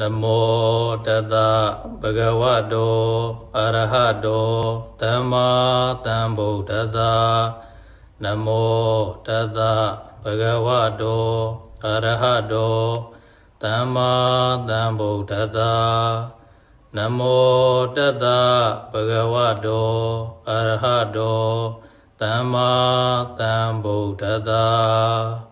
နမောတသဗဂဝတောအရဟတောသမ္မာသမ္ဗုဒ္ဓတ္တနမောတသဗဂဝတောအရဟတောသမ္မာသမ္ဗုဒ္ဓတ္တနမောတသဗဂဝတောအရဟတောသမ္မာသမ္ဗုဒ္ဓတ္တသ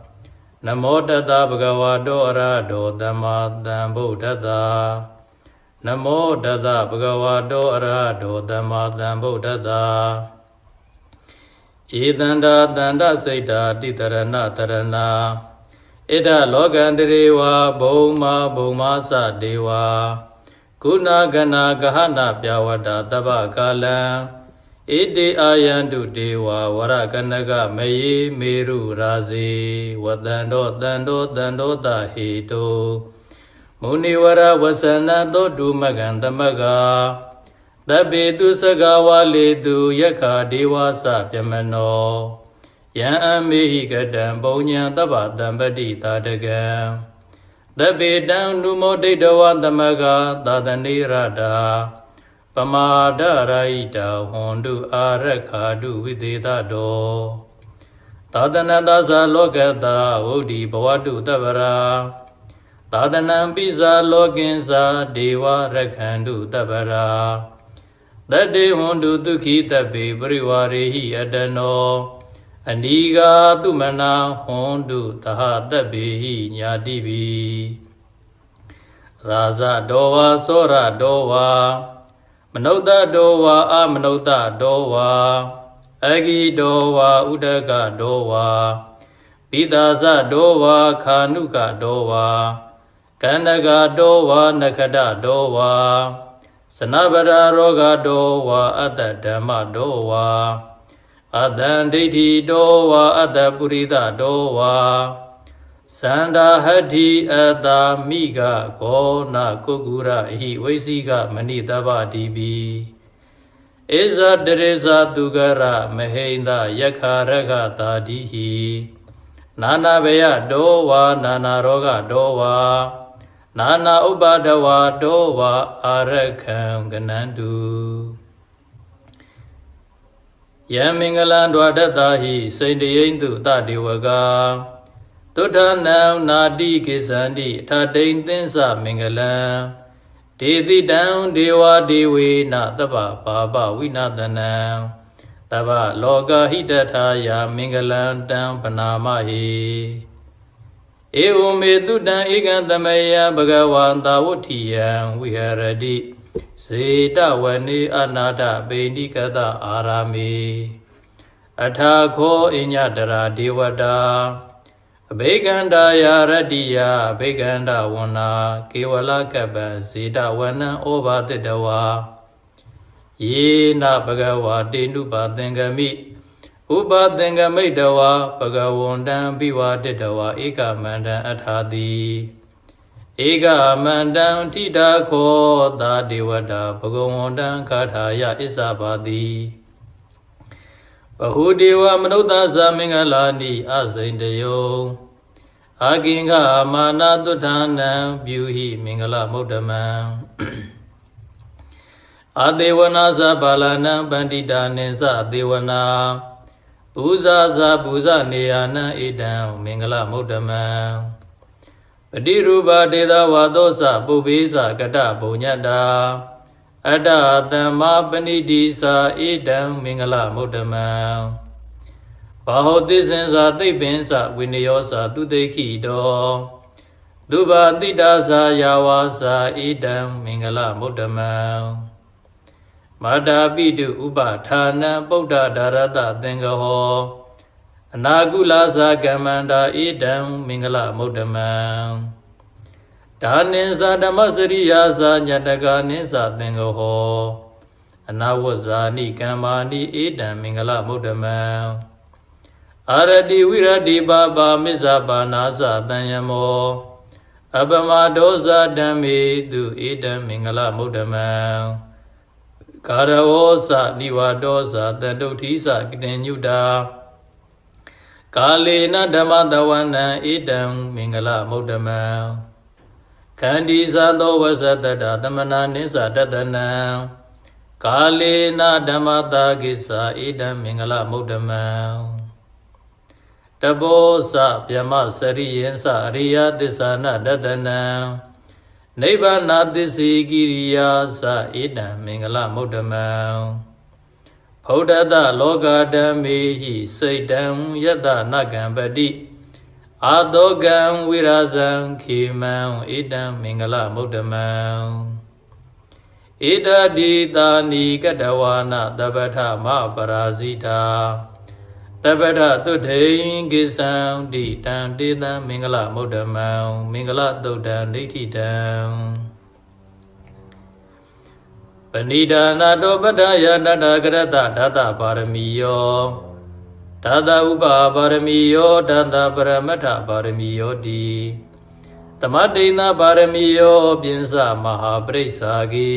နမောတတဗဂဝါတောအရဟတောသမ္မာသမ္ဗုဒ္ဓတ္တနမောတတဗဂဝါတောအရဟတောသမ္မာသမ္ဗုဒ္ဓတ္တဧတန္တာတန္တစိတ်တာတိတရဏတရဏဣဒလောကန္တရေဝဘုံမာဘုံမာသဒေဝကုဏဂနာဂဟနာပြဝတ္တတပ္ပကာလံ ဣတိအာယန္တုဒေဝဝရကနကမယေမေရုရာဇေဝတန္တောတန္တောတန္တောတဟေတုမုနိဝရဝဆနသောတုမကံသမကသဗ္ဗေတုစကဝါလေတုယက္ခဒေဝစပြမနောယံအမေဟိကတံပုံညာတပ္ပတံပတိတာတကံသဗ္ဗေတံနုမောဒိဋ္ဌဝသမကသာသနေရတာ ပမာဒရာဟိတဟွန်တုအာရခာတုဝိသေသတောသာသနသသလောကတဝုဒ္ဓိဘဝတုတဗရာသာသနံပိဇာလောကင်္စာဒေဝရခန္တုတဗရာတတေဟွန်တုဒုခိတပေပရိဝါရေဟိအတနောအနိဂါသူမနာဟွန်တုသဟတပေဟိညာတိပိရာဇတောဝါသောရတောဝါ မနုဿတောဝါအမနုဿတောဝါအဂိတောဝါဥဒကတောဝါပိသာဇတောဝါခာနုကတောဝါကန္တကတောဝါနခဒတောဝါစနဗရာရောဂတောဝါအတ္တဓမ္မတောဝါအတံဒိဋ္ဌိတောဝါအတ္တပုရိသတောဝါ သန္တာဟတ္တိအတာမိကဂောနကုကုရဟိဝိသိကမဏိတဗ္ဗတိပိဧဇတရေဇသူကရမဟိန္ဒယက္ခရကတာတိဟိနာနာဘယတောဝါနာနာရောဂတောဝါနာနာဥပါဒဝါတောဝါအာရခံကနန္တုယံမင်္ဂလံဒွါဒတ္တာဟိစိန်တယိန်တုတတေဝကာ သုဒ္ဓနံနာတိကိသန္တိအထတိန်သင်္စမင်္ဂလံဒေတိတံဒေဝဒေဝေနသဗ္ဗပါပဝိနသနံတဗ္ဗလောကဟိတထာယာမင်္ဂလံတံပနာမဟိဧဝမေတုတံဧကံသမယံဘဂဝန္တာဝဋ္ဌိယံဝိဟရတိစေတဝနေအနာထပေဏိကတအာရာမေအထာခောအညတရာဒေဝတာ အဘိကန္တာယာရတ္တိယအဘိကန္တဝနာကေဝလကပ္ပဇေတဝနံဩဘာတတဝါယေနဘဂဝါတေနုပါသင်္ကမိဥပသင်္ကမိတဝါဘဂဝန္တံပိဝါတတဝါဧကမန္တံအထာတိဧကမန္တံထိတာခောသာဒေဝတာဘဂဝန္တံခါထာယဣစ္ဆပါတိ ဘဟုဒေဝမနုဿသမင်္ဂလာနိအစိန်တယောအာကိင်္ဂမာနာတုထာနံပြုဟိမင်္ဂလမုဒ္ဓမံအတေဝနာသဘာလနံပန္တိတာနိသအတေဝနာပူဇာဇာပူဇနေယနံဣဒံမင်္ဂလမုဒ္ဓမံပတိရူပဒေသဝါသောသပုဗ္ဗေသကတဘုံညတ္တာ အတ္တသမ္မာပဏိတိသာဣဒံမင်္ဂလမုဒ္ဓမံဘာဟောတိစင်သာသိပ္ပင်္စဝိနယောသာသူတိခိတောဒုဘာတိတာသာယာဝါသာဣဒံမင်္ဂလမုဒ္ဓမံမာတာပိတုဥပဌာနံပုဒ္ဒဒါရတသင်္ကဟောအနာကုလာသာကမ္မန္တာဣဒံမင်္ဂလမုဒ္ဓမံ ဒါနိသဓမ္မစရိယာသာညတကနိသသင်္ဃဟောအနာဝဇာနိကမ္မာနိဧတံမင်္ဂလမုဒ္ဓမံအာရတိဝိရတိပါပါမစ္ဆပါနာသတံယမောအပမဒောဇဓမ္မေတုဧတံမင်္ဂလမုဒ္ဓမံကာရဝောသနိဝါဒောသတန္တုဋ္ဌိသကတိညုတာကာလေနဓမ္မတဝနံဧတံမင်္ဂလမုဒ္ဓမံ ခန္ဒီဇသောဝဇတတသမနာနိစ္စတတနံကာလေနဓမ္မတာကိစ္စဧတံမင်္ဂလမုဒ္ဓမံတဘောစဗျမစရိယံစအရိယသစ္ဆာနတတနံနိဗ္ဗာနသစ္စေကိရိယာစဧတံမင်္ဂလမုဒ္ဓမံဖௌဒတလောကဓမ္မေဟိစိတ်တံယတနကံပတိ အာတောကံဝိရာဇံခေမံဧတံမင်္ဂလမုဒ္ဓမံဧတတိတာနိကတဝါနတပထမပရာဇိတာတပထသုထိန်ကိသံတိတံတေတံမင်္ဂလမုဒ္ဓမံမင်္ဂလသုတ်တံဒိဋ္ဌိတံပဏိဒါနာတောပတ္ထယတတကရတဓာတပါရမီယော ဓာတဥပပါရမီယောဓာတပရမတ္ထပါရမီယောတိသမတိနာပါရမီယောပိဉ္စမဟာပရိစ္ဆာကေ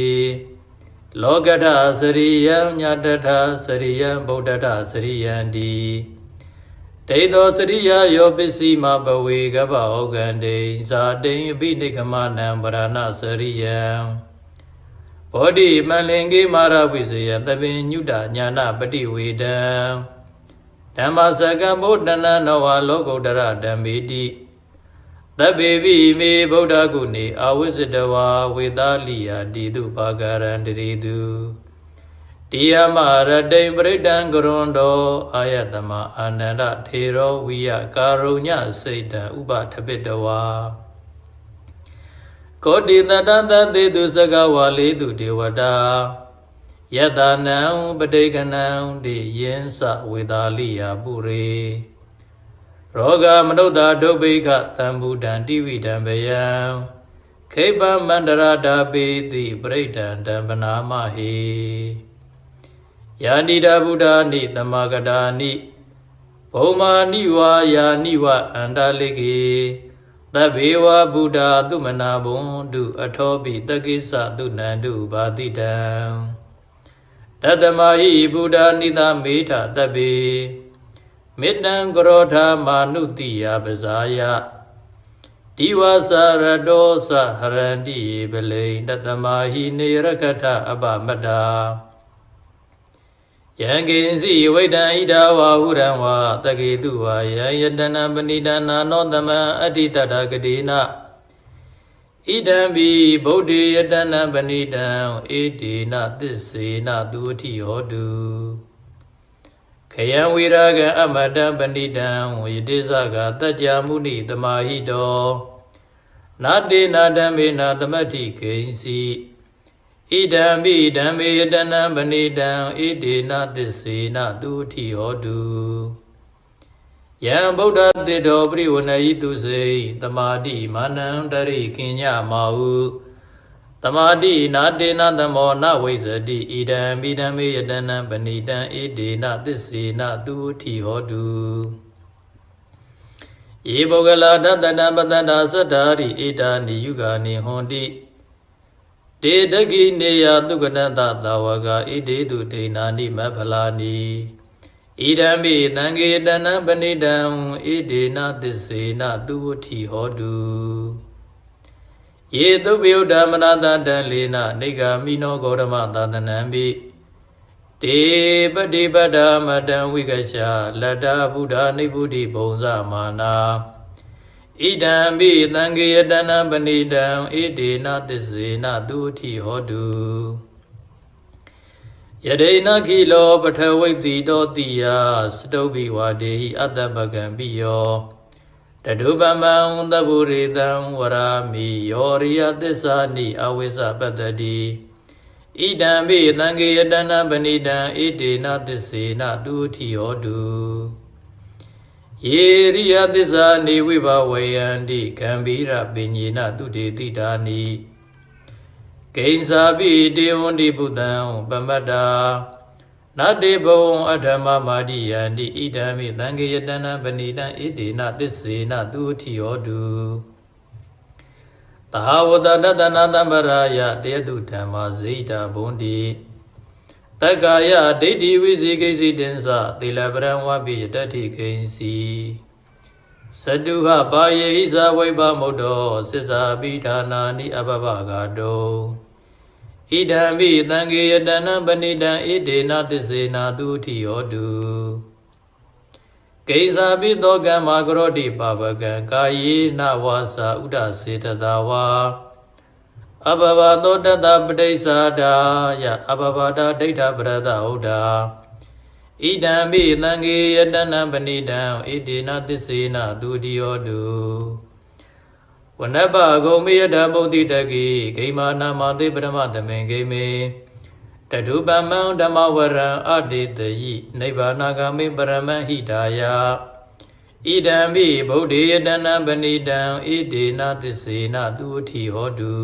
လောကထစရိယံညတထစရိယံဗုဒ္ဓထစရိယံတိဒိဋ္ဌောစရိယယောပစ္စည်းမဘဝေကပ္ပဩကံတေဇာတိအပိနိကမနံပရဏစရိယံဘောဓိမလင်ကေမာရဝိဇယသဗ္ဗညုတညာနာပฏิဝေဒံ ဓမ္မစကံဗုဒ္ဓနာနဝလောကုတ္တရဓမ္မေတိသဗ္ဗေပိမေဗုဒ္ဓဂုဏေအာဝိစတဝါဝေသာလိယာတိတုပါကရံတရေတုတိယမရတိံပရိဒံကရွန်တောအာယတမအာနန္ဒထေရောဝိယကာရုညစိတ်တံဥပထပိတဝါကောတိတတတသေတုစကဝါလေတုဒေဝတာ ယတနံပဋိကနံတိယင်းစဝေသာလိယာပုရေရောဂမနုဿာဒုဗ္ဗိခသံဘူတံတိဝိတံဘယံခိပမန္တရာဓာပိတိပရိဒံတံပနာမဟိယန္တိတာဗုဒ္ဓနိတမဂတာနိဘုံမာနိဝါယာနိဝအန္တလိကေသဗ္ဗေဝဗုဒ္ဓသုမနာဘုံတုအထောပိတကိစ္စသုနန္တုဘာတိတံ တတမဟိဗုဒ္ဓနိသမေထသဗ္ဗေမေတ္တံကရောဓမာနုတိယပဇာယဒီဝါစာရတောသဟရန္တိပလိန်တတမဟိနေရခထအပမတ္တာယံကိဉ္စီဝိတံဣဒဝါဟုရံဝါတကေတုဝါယံယတနပဏိဒနာနောတမံအတ္တိတတကတိနာ ဣဒံဘိဗုဒ္ဓေယတနပဏိတံဧတေနသစ္စေနသူအထိဟောတုခယံဝိရာဂံအမတံပဏိတံဝေတိသကတัจ जा မုနိတမဟိတောနာတေနာဓမ္မေနာသမတ္ထိခိဉ္စီဣဒံမိဓမ္မေယတနံပဏိတံဣတေနသစ္စေနသူအထိဟောတု ယံဗုဒ္ဓတေတောပရိဝဏယိတုစေတမာတိမာနံတရိကိညမာဟုတမာတိနာတေနသမောနဝိဇတိဣဒံမိဓမ္မေယတနံပဏိတံဣတေနသစ္စေနသူအထိဟောတုယေပုဂ္ဂလာတတတံပတ္တန္တာသတ္တာရိဣတာနိယုဂာနိဟွန်တိတေတကိနေယသုကတတသာဝကဣတေတုဒိဏာနိမဖလာနိ ဣဒံမိသံဃေတနံပဏိတံဣဒေနသစ္စေနသူဝတိဟောတုယေသုပယုဒ္ဓမနတတံလေနနေဂာမိနောဂေါရမသာသနံပိတေပတိပတ္တမတံဝိကရှာလတ္တဗုဒ္ဓနိဗ္ဗုတိဘုံဇမာနာဣဒံပိသံဃေယတနာပဏိတံဣဒေနသစ္စေနသူအထိဟောတု ယဒိနခိလောပထဝိတ္တိတောတိယစတုဘိဝါဒေဟိအတ္တပကံပိယောတတုပမံသဗ္ဗုရိတံဝရာမိယောရိယသစ္စာနိအဝိဇ္ဇပတ္တတိဣဒံပိသံဃေယတနာပဏိတံဣဒေနသစ္စေနသူအထိဟောတုယယေရိယသစ္စာနေဝိဘဝေယန္တိကံဗီရပညေနသူတေတိတာနိ ဂိဉ္စာပိတေဝန္တိဘုဒ္ဓံပမတ္တာနတေဘဝံအထမမာတိယန္တိဣဒံမိသံဃေယတနာပဏိတံဣတေနသစ္စေနသူတိယောတုသဟဝတတတနာတံပရာယတေတုဓမ္မာဇိတာဘုံတိတက္ကာယဒိဋ္ဌိဝိဇိကိစီတင်္စသီလပရံဝပိယတတ္ထိကိဉ္စီစတုဟပါယေဟိဇဝိပမုဒ္ဒောသစ္စာပိဌာနာနိအပပဂါတော ဣဒံမိသံဃေယတနံပဏိတံဣဒေနသစ္စေနာသူတိယောတုကိစ္စာပိသောကမ္မာကရောတိပါပကံကာယေနဝါစာဥဒစေတသာဝါအဘဘသောတတပဋိစ္ဆာဒာယအဘဘတာဒိဋ္ဌပရဒဟုတ်တာဣဒံမိသံဃေယတနံပဏိတံဣဒေနသစ္စေနာသူတိယောတု ဝနပဂုံမေယဓမ္မုတ်တိတကိဂိမာနာမသေပရမသမေဂိမေတတုပမံဓမ္မဝရံအတေတယိနိဗ္ဗာနာဂမေပရမဟိတာယဣဒံမိဗုဒ္ဓေယတနံပဏိတံဣဒေနသစ္စေနသူအထိဟောတု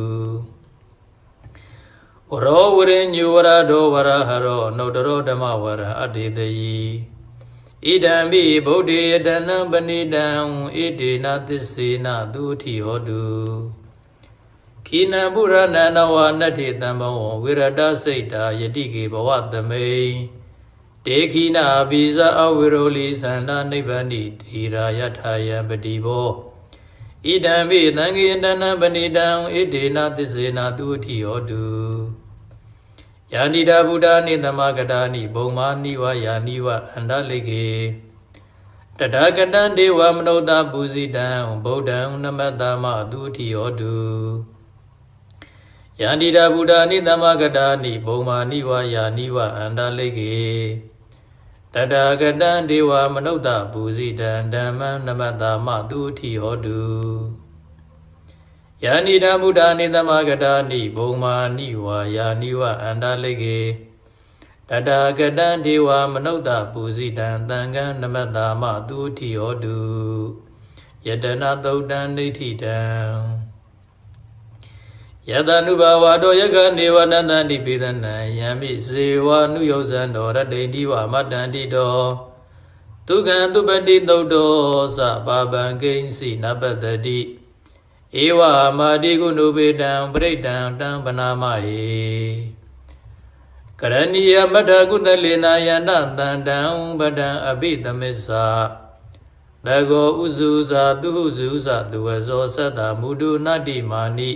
ဝရောဝရိညုဝရဒောဝရဟရောနုတရောဓမ္မဝရံအတေတယိ ဣဒံမိဗုဒ္ဓေယတနံပဏိတံဣဒေနသစ္စေနသူအထိဟောတုခိနံပုရဏနဝနတ္ထိတံဘဝဝိရတစိတ်တာယတိကေဘဝသမိန်တေခိနာဘိဇအဝိရောလီသန္တာနိဗ္ဗာနိတိရာယထာယံပတိဘောဣဒံမိသံဃေတနံပဏိတံဣဒေနသစ္စေနာသူအထိဟောတု ယာနိတာဗုဒ္ဓနိသမဂတာနိဘုံမာနိဝယာနိဝအန္တလိကေတတကတံဒေဝမနုဿပူဇိတံဗုဒ္ဓံနမတ္တမသူအထိဟောတုယန္တိတာဗုဒ္ဓနိသမဂတာနိဘုံမာနိဝယာနိဝအန္တလိကေတတကတံဒေဝမနုဿပူဇိတံဓမ္မံနမတ္တမသူအထိဟောတု ယာနိတာဗုဒ္ဓနိသမဂတာနိဘုံမာနိဝယာနိဝအန္တလိကေတတကတံဒေဝမနုဿပူဇိတံသံဃံနမတ္တမသူအထိဟောတုယတနာသုတ်တံဒိဋ္ဌိတံယတနုဘာဝတောယကနေဝနန္တတိပိသနံယံမိစေဝနုယောဇံတော်ရတိတိဝမတ္တန္တိတောဒုက္ခံသူပတိသုတ်တောသဗာပံကိဉ္စီနပတ္တိ ဧဝမာတိကုဏုပေတံပရိတံတံပနာမဟေကရဏီယမထကုသလေနာယန္တတန္တံပဒံအပိသမစ္ဆာတကောဥစုဇာသူဟုစုဇာသူဝဇောသတ္တမုဒုနတ္တိမာနိ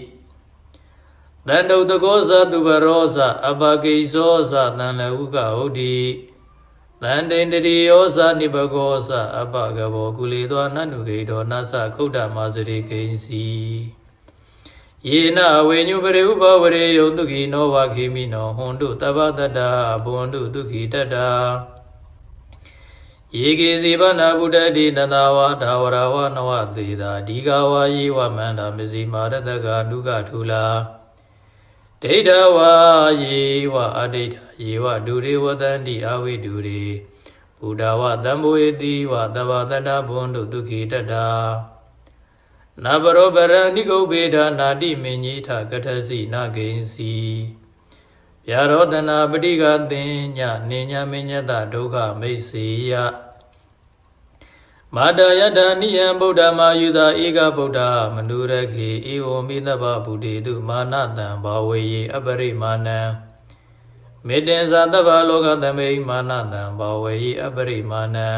တန္တုတကောဇသူဘရောဇအပကိဇောဇတန်လဟုကဟုတ်တိ တန်တိန်တတိယောဇနိဘကောဇအပကဘောကုလေသောနန္တုကေတောနသခုဒ္ဓမာစရိကိဉ္စီယေနဝေညုပရိဥပဝရေယုံတုခိနောဝခေမိနောဟွန်တုတပ္ပတတ္တဘွန်တုဒုခိတတ္တာယေကေစီဗနာဗုဒ္ဓတိတတဝါဒါဝရဝနဝသေတာဒီဃဝါယေဝမန္တာမစီမာရတကနုကထူလာ ဒိဋ္ဌဝါယေဝအဒိဋ္ဌယေဝဒုရေဝတန္တိအဝိဒုရေဘုဒ္ဓဝတံဘဝေတိဝသဗ္ဗတတဘွန်တုဒုခိတတ္တာနဘရောပရဏိကုပေဒနာတိမင်းကြီးထကထစီနာဂိဉ္စီဗျာရောတနာပဋိကသင်ညနေညမညတဒုက္ခမိတ်စေယ မာတယတနိယံဗုဒ္ဓမာယုသာဧကဗုဒ္ဓမနုရခေဧဝမိသဗ္ဗဗုဒေတုမာနတံဘာဝေယေအပရိမာဏံမေတ္တင်္ဇာတဗ္ဗလောကသမိမာနတံဘာဝေယေအပရိမာဏံ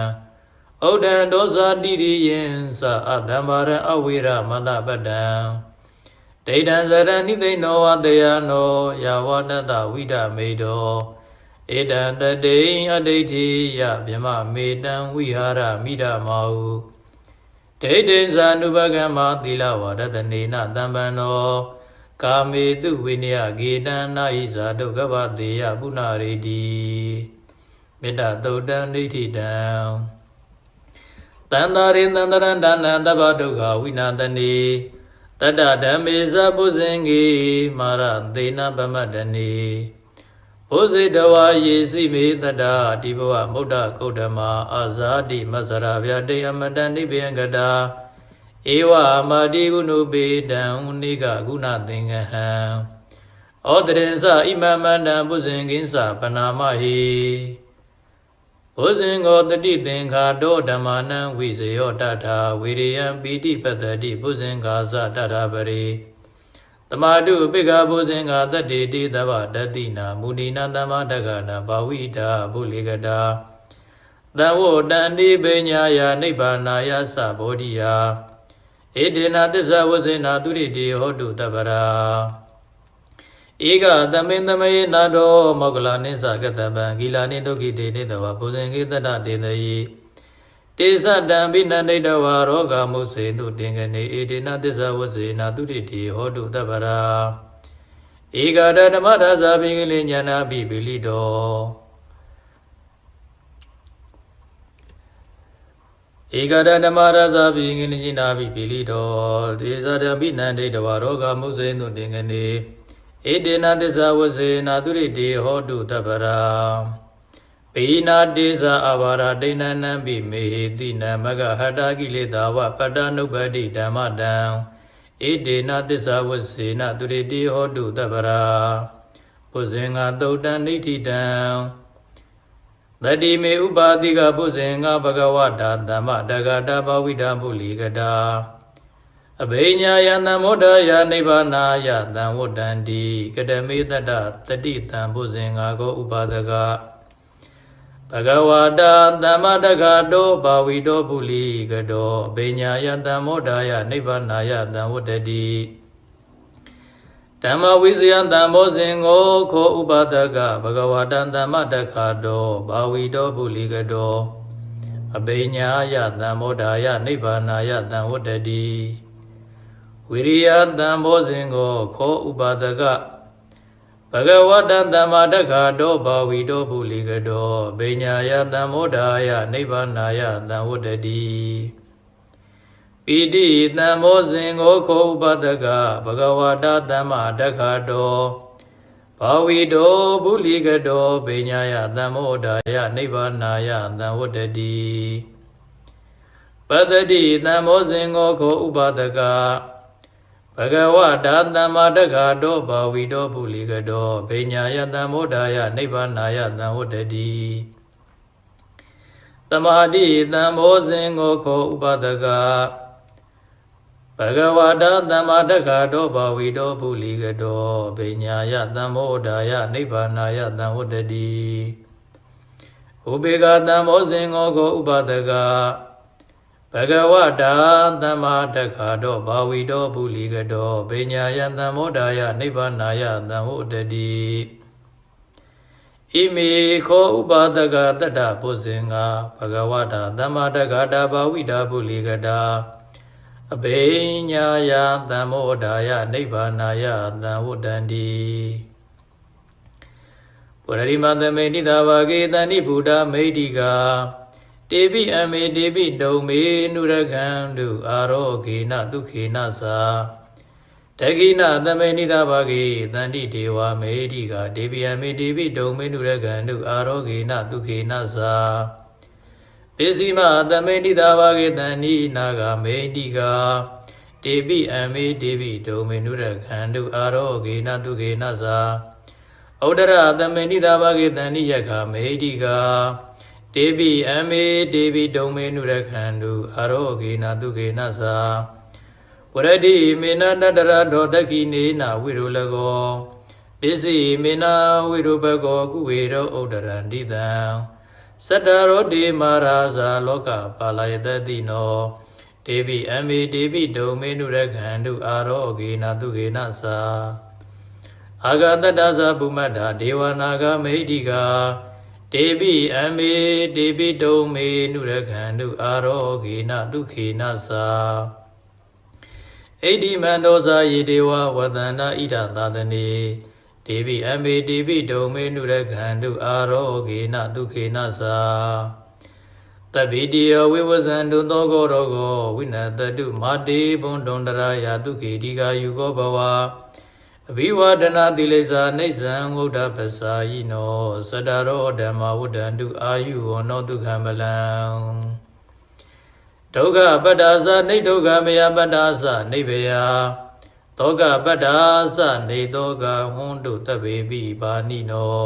ဩဒံဒောဇာတိရိယံသအတံဘာရံအဝိရမတပတ္တံဒိဋ္ဌံဇရဏိသိဏောဝတယနောယာဝတတဝိဒမေတော ဧတံတတိအဋိဋ္ဌိယဗြမမေတံဝိဟာရမိဒမောဒိဋ္ဌိဇာနုပကမ္မသီလဝါဒတနေနတံပံနောကာမေတုဝိနယဂေတံနာဟိဇာဒုက္ခဗတေယပုဏ္ဏရေတိမေတ္တသုတ်တံဒိဋ္ဌိတံတန္တာရိတန္တရံဒါနံတဗ္ဗဒုက္ခဝိနာတနေတတ္တဓမ္မေဇပုဇင်္ဂေမာရသေနဗမတ္တနေ ဘုဇေတဝါယေစီမေတတ္တာဒီဘဝမုဒ္ဒကုဒ္ဓမာအာဇာတိမဆရာဗျာတေယမတန်နိဗ္ဗယံကတာဧဝမာတိကုဏုပေတံနိကကုဏသင်္ကဟံဩတရေသဣမမန္တံဘုဇင်ကိသပနာမဟိဘုဇင်ကိုတတိသင်္ခါတောဓမ္မာနံဝိဇယောတထာဝိရိယံပိတိပတ္တိဘုဇင်္ဂါသတထပရိ တမတုပိကဘုဇင်္ဂါတတ္တိတိသဗ္ဗတတိနာမုဏိနာသမ္မာတက္ကနာဘာဝိတာဘုလေကတာတံဝတန္တိပညာယနိဗ္ဗာနာယသဘောဓိယဧတေနသစ္စာဝဇေနာသူရိတိဟောတုတပ္ပရာဧကသမင်သမယေနာတောမောကလာနိစ္စကတပံဂီလာနိဒုက္ခိတေနေတဝဘုဇင်ကိတတတေတယေ တေသတံပိနန္ဒိတဝါရောဂမုစေတုတင်ကနေဧတေနသစ္စာဝဇေနာသူရိတိဟောတုတပ္ပရာဧကတဓမ္မဒါဇာပိကလိညာနာပိပိလိတောဧကတဓမ္မရဇာပိငိနိနာပိပိလိတောဒေဇာတံပိနန္ဒိတဝါရောဂမုစေတုတင်ကနေဧတေနသစ္စာဝဇေနာသူရိတိဟောတုတပ္ပရာ ပိနာတေဇာအဘာရဒိဏနံပိမေဟိတိနမဂဟတာကိလေသာဝပတ္တနုပ္ပတိဓမ္မတံဧတေနသစ္စာဝဇေနာသူရိတိဟောတုတပ္ပရာပုဇင်္ဂသုတ်တံနိဋ္ဌိတံတတိမေဥပါတိကပုဇင်္ဂဘဂဝတာသမ္မတဂတာဘဝိတာမုလီကတာအဘိညာယသံမောဒယနိဗ္ဗာနာယသံဝတ္တန္တိကတမေတ္တတတိတံဘုဇင်္ဂါကိုဥပါဒက ဘဂဝတာသမ္မတဂတောဘာဝီတောပုလီကတောအဘိညာယသံမောဒယနိဗ္ဗာနာယသံဝတ္တတိဓမ္မဝိဇယံတံမောဇင်ကိုခောဥပါဒကဘဂဝတံသမ္မတဂတောဘာဝီတောပုလီကတောအဘိညာယသံမောဒယနိဗ္ဗာနာယသံဝတ္တတိဝိရိယတံဘောဇင်ကိုခောဥပါဒကဘ ဂဝတံသမ္မာတက္ခတောဘာဝီတောပုလိကတောဗိညာယတံမောဒာယနိဗ္ဗာနာယတံဝတ္တတိပိတိတံဘောဇင်ကိုခောဥပါဒကဘဂဝတာသမ္မာတက္ခတောဘာဝီတောပုလိကတောဗိညာယတံမောဒာယနိဗ္ဗာနာယတံဝတ္တတိပတ္တိတံဘောဇင်ကိုခောဥပါဒက ဘဂဝတာသမ္မာတက္ခတောဘာဝီတောပုလိကတောဗိညာယတံမောဒာယနိဗ္ဗာနာယတံဝတ္တတိသမာတိတံဘောဇင်ကိုခောဥပဒကဘဂဝတာသမ္မာတက္ခတောဘာဝီတောပုလိကတောဗိညာယတံမောဒာယနိဗ္ဗာနာယတံဝတ္တတိဥပေကတံဘောဇင်ကိုခောဥပဒက ဘဂဝတာသမ္မာတက္ခာတောဘာဝီတောပုလိကတောပညာယံသံမောဒာယနိဗ္ဗာနာယသံဟုတ်တတိဣမေခောဥပါဒကတတ္တပုဇင်္ဂဘဂဝတာသမ္မာတက္ခာတာဘာဝိတာပုလိကတာအဘိညာယသံမောဒာယနိဗ္ဗာနာယသံဝတ္တန္တိပုရရိမသမေနိတာဘာဂေတန္တိဘုဒ္ဓမေတိကာ တေပိအမေတေပိတုံမေနုရကံတုအာရောဂေနဒုခေနသာတကိနသမေနိသဘာဂေတန္တိဒေဝမေတိကဒေပိအမေတေပိတုံမေနုရကံတုအာရောဂေနဒုခေနသာပိစီမသမေနိသဘာဂေတန္တိနာဂမေတိကတေပိအမေတေပိတုံမေနုရကံတုအာရောဂေနဒုခေနသာဩဒရသမေနိသဘာဂေတန္တိယခမေတိက တေပိအမေတေပိဒုံမေနုရခန္တုအာရောဂေနတုကေနသာဝရတိမေနတတရဒောတကိနေနာဝိရုလကောပစ္စည်းမေနာဝိရုဘကောကုဝေရောဥဒရန္တိတံစတ္တရောတိမာရာဇာလောကပါလာယတတိနောတေပိအမေတေပိဒုံမေနုရခန္တုအာရောဂေနတုကေနသာအာဂတတ္တသဗုမတ္တာဒေဝနာဂမေဟိတိကာ တေပိအမေတေပိတုံမေနုရခန္တုအာရောဂေနဒုခေနသာဣတိမန္တောသာယေဒေဝဝတန္တာဣဒသာသနေတေပိအမေတေပိတုံမေနုရခန္တုအာရောဂေနဒုခေနသာတပိတိယဝိဝဇံတုသောကောရောဂဝိနတတုမာတိဘုံတုံတရာယဒုခေတိကာယုကောဘဝ အဘိဝဒနာတိလိစ္ဆာနေဆံဝုဒ္ဓပ္ပစာယိနောသတ္တရောဓမ္မဝုဒ္ဒန္တုအာယုဝနောဒုက္ခမလံဒုက္ခပတ္တာသနေဒုက္ခမယပတ္တာသနေဘယသောကပတ္တာသနေသောကဟွန်းတုတဗ္ဗေပိပါဏိနော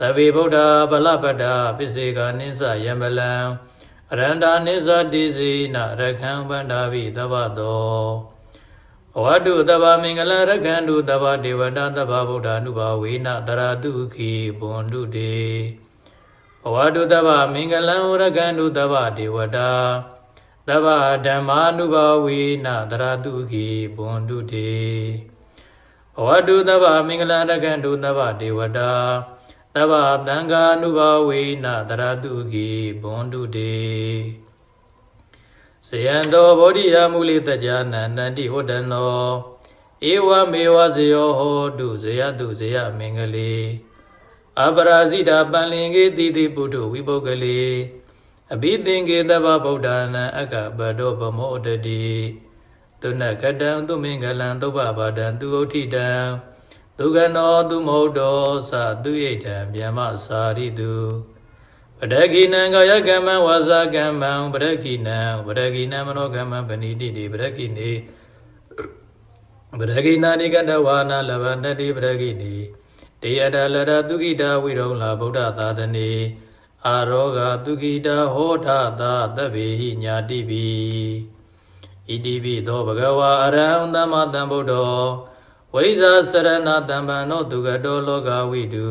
တဗ္ဗေဗုဒ္ဓဗလပတ္တာပစ္စေကနိစ္စယံပလံအရန္တာနိစ္စတိစေနရခံဗန္တာဘိသဗ္ဗတောဘ ဝတုတဗ္ဗမင်္ဂလရခန္တုတဗ္ဗဒေဝတာတဗ္ဗဗုဒ္ဓ ानु ဘာဝေနတရာတုခိဘွန်တုတေဘဝတုတဗ္ဗမင်္ဂလံရခန္တုတဗ္ဗဒေဝတာတဗ္ဗဓမ္မာနုဘာဝေနတရာတုခိဘွန်တုတေဘဝတုတဗ္ဗမင်္ဂလံရခန္တုတဗ္ဗဒေဝတာတဗ္ဗသံဃာနုဘာဝေနတရာတုခိဘွန်တုတေ ဇယံတောဗောဓိယမူလိတ္တကြာနန္တန္တိဟောတနောဧဝမေဝဇယောဟောတုဇယတုဇယမင်္ဂလေအပရာဇိတာပန္လင်ကေတိတိပုထုဝိပုဂ္ဂလေအဘိသင်္ကေတဗ္ဗဗုဒ္ဓနာအကပတောဗမောတတိတုဏခတံသူမင်္ဂလံသုဗ္ဗဘာဒံသူဥဋ္ဌိတံဒုက္ခနောသူမဟုတ်တောသသူဣဋ္ဌံဗျမစာရိတု ပဒကိနံကာယကမ္မံဝါစာကမ္မံပဒကိနံပဒကိနံမနောကမ္မံပဏိတိတိပဒကိနေပဒကိနာနိကတဝါနာလဗန္တတိပဒကိနေတေယတလရတုကိတာဝိရုံလာဗုဒ္ဓသာသနေအာရောဂတုကိတာဟောထသာသဗ္ဗေဟိညာတိပိဣတိပိသောဘဂဝါအရဟံသမ္မာသမ္ဗုဒ္ဓောဝိဇာစရဏတံပံနောဒုက္ကတောလောကဝိတု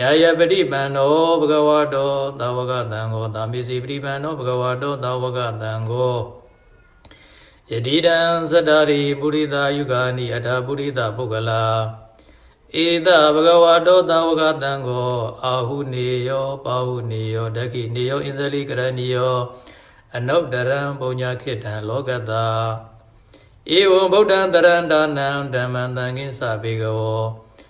ယာယပတိပံနောဘဂဝါတောသဝကတံကိုသာမေစီပတိပံနောဘဂဝါတောသဝကတံကိုယတိတံသတ္တရိပုရိသယုဂာနိအထာပုရိသပုဂ္ဂလာဧတဘဂဝါတောသဝကတံကိုအာဟုနေယောပါဟုနေယောဒက္ခိနေယောဣန္ဇလိကရဏီယောအနုတ္တရံပုညခိတံလောကတာဧဝံဗုဒ္ဓံတရန္တနံဓမ္မံတံကိသဗေကဝော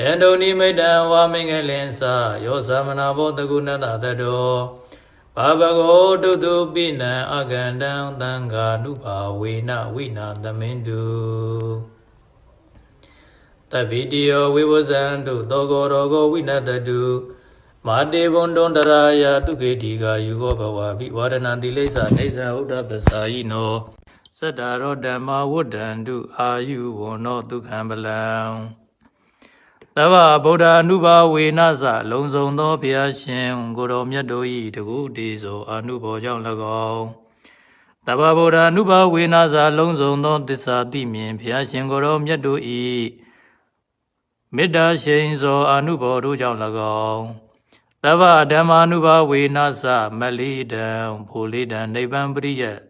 ယန္တုန်ိမိတံဝမင်္ဂလင်္စယောဇာမနာဘောတကုဏတတတောဘာဘဂောတုတုပိနံအကန္တံသံဃာနုဘာဝေနဝိနာသမင်တုတဗ္ဗိတိယောဝိဝဇံတုသောကောရောဂောဝိနတတုမာတေဘွန်တွန်တရာယတုခေတိကာယူဟောဘဝပိဝါဒနာတိလိစ္ဆာနေဇံဥဒ္ဒပစာယိနောသတ္တရောဓမ္မဝုဒ္ဒန္တုအာယုဝနောဒုက္ခံပလံ သဗ္ဗဗုဒ္ဓ ानु ဘာဝေနသလုံစုံသောဘုရားရှင်ကိုတော်မြတ်တို့၏တကုတေသောအနုဘောကြောင့်၎င်းသဗ္ဗဗုဒ္ဓ ानु ဘာဝေနသလုံစုံသောသစ္စာတိမြင်ဘုရားရှင်ကိုတော်မြတ်တို့၏မေတ္တာရှိန်သောအနုဘောတို့ကြောင့်၎င်းသဗ္ဗဓမ္မာနုဘာဝေနသမလိတံဘူလိတံနိဗ္ဗံပရိယတ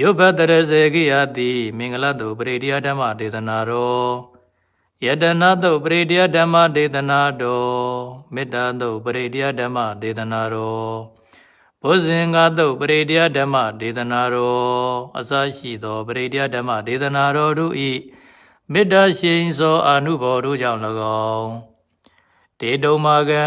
ယုဘတရစေကိယတိမင်္ဂလာတုတ်ပရိတရားဓမ္မဒေသနာတော်ယတနာတုတ်ပရိတရားဓမ္မဒေသနာတော်မေတ္တာတုတ်ပရိတရားဓမ္မဒေသနာတော်ဘုဇင်္ဂတုတ်ပရိတရားဓမ္မဒေသနာတော်အစရှိသောပရိတရားဓမ္မဒေသနာတော်တို့ဤမေတ္တာရှိန်သောအာနုဘော်တို့ကြောင့်၎င်းတေတုံမာကံ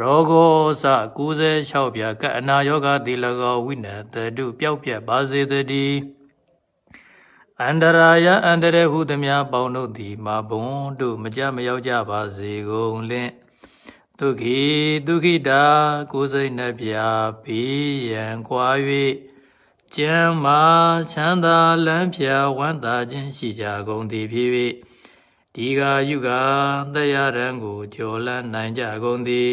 ရောဂောစ96ပြကအနာယောဂသည်၎င်းဝိနတတုပျောက်ပြက်ပါစေတည်းအန္တရာယအန္တရဟုသမျှပေါင်းတို့သည်မာဘုံတို့မကြမရောက်ကြပါစေကုန်လင့်ဒုက္ခိဒုက္ခိတာကိုယ်စိတ်နှပြဘေးရန်ကွာ၍ကျမ်းမာချမ်းသာလန်းဖြာဝမ်းသာခြင်းရှိကြကုန်သည်ဖြစ်၍ဒီဃာယုဂတရားရန်ကိုကျော်လန်းနိုင်ကြကုန်သည်